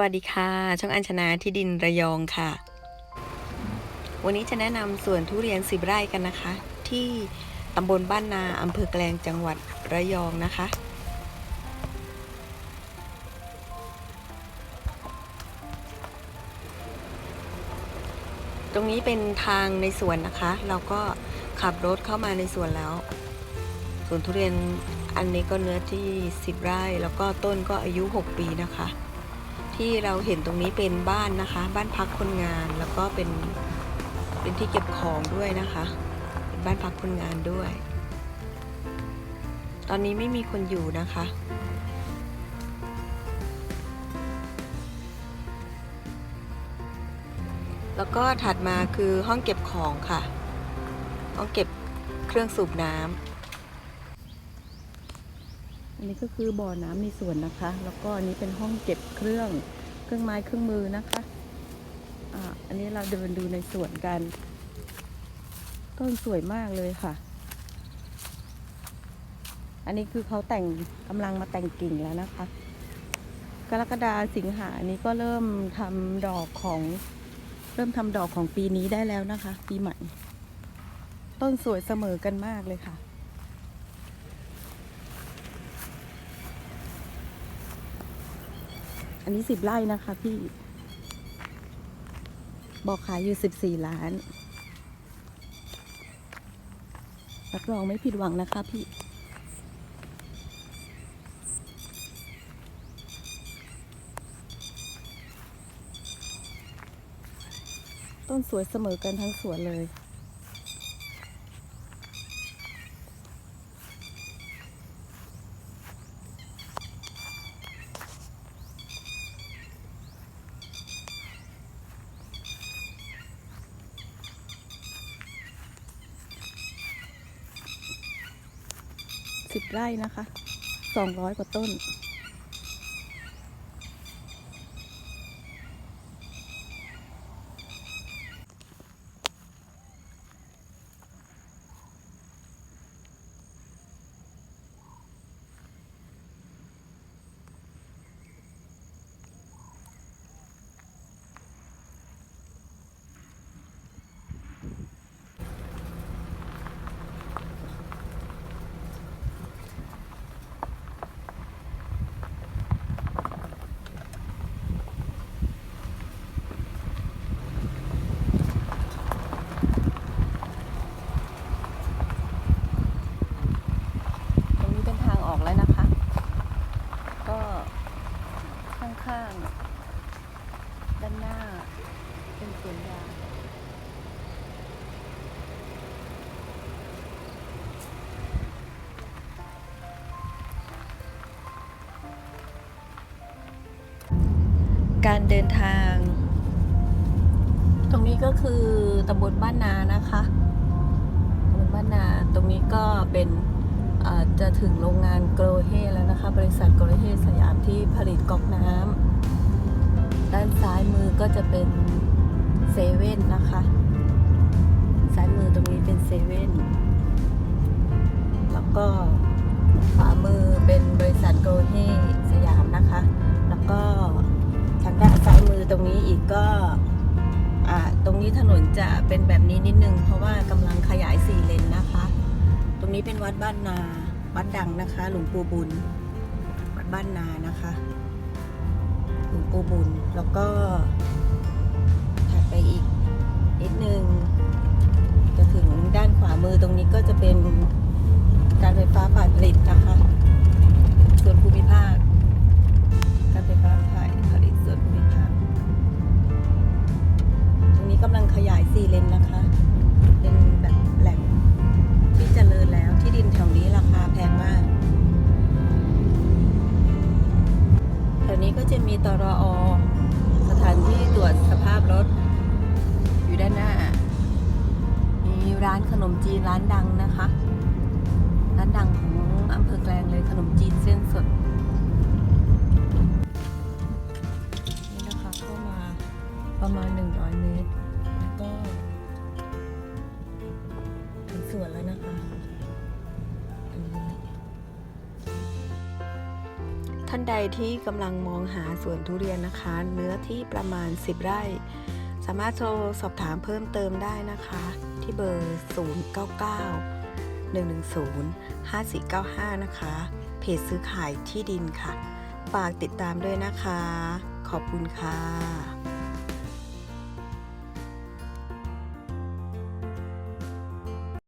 วัสดีค่ะ ช่องอัญชนาที่ดินระยองค่ะ วันนี้จะแนะนำสวนทุเรียนสิบไร่กันนะคะ ที่ตำบลบ้านนาอำเภอแกลงจังหวัดระยองนะคะ ตรงนี้เป็นทางในสวนนะคะ เราก็ขับรถเข้ามาในสวนแล้วสวนทุเรียนอันนี้ก็เนื้อที่ 10 ไร่ แล้วก็ต้นก็อายุ 6 ปีนะคะ ที่เราเห็นตรงนี้เป็นบ้านนะคะ บ้านพักคนงานแล้วก็เป็นเป็นที่เก็บของด้วยนะคะเป็นบ้านพักคนงานด้วย ตอนนี้ไม่มีคนอยู่นะคะแล้วก็ถัดมาคือห้องเก็บของค่ะ ห้องเก็บเครื่องสูบน้ำ อันนี้ก็คือบ่อน้ำในสวนนะคะ แล้วก็อันนี้เป็นห้องเก็บเครื่องเครื่องไม้เครื่องมือนะคะอ่าอันนี้เราเดินดูในสวนกันต้นสวยมากเลยค่ะ อันนี้คือเขาแต่งกำลังมาแต่งกิ่งแล้วนะคะ กรกฎาสิงหาอันนี้ก็เริ่มทำดอกของเริ่มทำดอกของปีนี้ได้แล้วนะคะ ปีใหม่ ต้นสวยเสมอกันมากเลยค่ะ อันนี้สิบไร่นะคะพี่ บอกขายอยู่สิบสี่ล้าน รับรองไม่ผิดหวังนะคะพี่ต้นสวยเสมอกันทั้งสวนเลย สิบไร่นะคะสองร้อยกว่าต้น ตรงนี้เป็นทางออกแล้วนะคะ ก็ข้างๆ ด้านหน้า เป็นสวนยางการเดินทาง ตรงนี้ก็คือตำบลบ้านนานะคะตำบลบ้านนา ตรงนี้ก็เป็นจะถึงโรงงานโกลเฮแล้วนะคะ บริษัทโกลเฮสยามที่ผลิตก๊อกน้ำ ก็จะเป็นเซเว่นนะคะซ้ายมือตรงนี้เป็นเซเว่นแล้วก็ขวามือเป็นบริษัทโกเฮสยามนะคะ แล้วก็ทางด้านซ้ายมือตรงนี้อีกก็อ่าตรงนี้ถนนจะเป็นแบบนี้นิดนึง เพราะว่ากำลังขยายสี่เลนนะคะ ตรงนี้เป็นวัดบ้านนาวัดดังนะคะ หลวงปู่บุญวัดบ้านนานะคะ หลวงปู่บุญแล้วก็ ตรงนี้ก็จะเป็นการไฟฟ้าฝ่ายผลิตนะคะ มจีนร้านดังนะคะ ร้านดังของอำเภอแกลงเลยขนมจีนเส้นสด นี่นะคะเข้ามาประมาณ 100 เมตร แล้วก็ถึงสวนแล้วนะคะ ท่านใดที่กำลังมองหาสวนทุเรียนนะคะ เนื้อที่ประมาณ 10 ไร่ สามารถโทรสอบถามเพิ่มเติมได้นะคะ ที่เบอร์ 099 110 5495 นะคะ เพจซื้อขายที่ดินค่ะ ฝากติดตามด้วยนะคะ ขอบคุณค่ะ